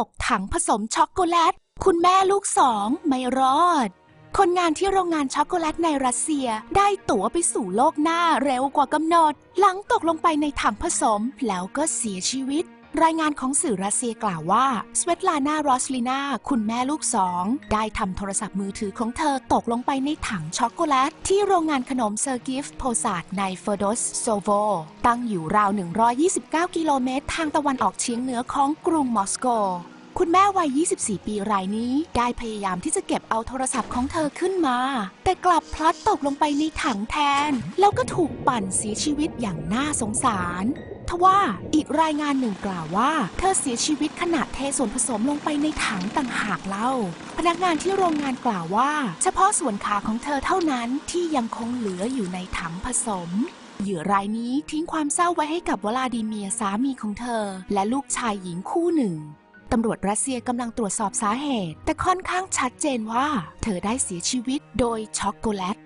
ตกถังผสมช็อกโกแลต คุณแม่ลูกสองไม่รอด คนงานที่โรงงานช็อกโกแลตในรัสเซียได้ตั๋วไปสู่โลกหน้าเร็วกว่ากำหนด หลังตกลงไปในถังผสมแล้วก็เสียชีวิต รายงานของสื่อรัสเซียกล่าวว่าสเวตลานารอสลินาคุณแม่ลูกสอง ได้ทำโทรศัพท์มือถือของเธอตกลงไปในถังช็อกโกแลต ที่โรงงานขนมเซอร์กิฟโพซาดในเฟอร์ดสโซโว ตั้งอยู่ราว 129 กิโลเมตร ทางตะวันออกเฉียงเหนือของกรุงมอสโกคุณแม่วัย 24 ปีรายนี้ได้พยายามที่จะเก็บเอาโทรศัพท์ของเธอขึ้นมา แต่กลับพลัดตกลงไปในถังแทน แล้วก็ถูกปั่นเสียชีวิตอย่างน่าสงสาร ทว่าอีกรายงานหนึ่งกล่าวว่า เธอเสียชีวิตขณะเทส่วนผสมลงไปในถังต่างหากเล่า พนักงานที่โรงงานกล่าวว่า เฉพาะส่วนขาของเธอเท่านั้นที่ยังคงเหลืออยู่ในถังผสมเหยื่อรายนี้ทิ้งความเศร้าไว้ให้กับวลาดิเมียสามีของเธอ และลูกชายหญิงคู่หนึ่งตำรวจรัสเซียกำลังตรวจสอบสาเหตุ แต่ค่อนข้างชัดเจนว่า เธอได้เสียชีวิตโดยช็อกโกแลต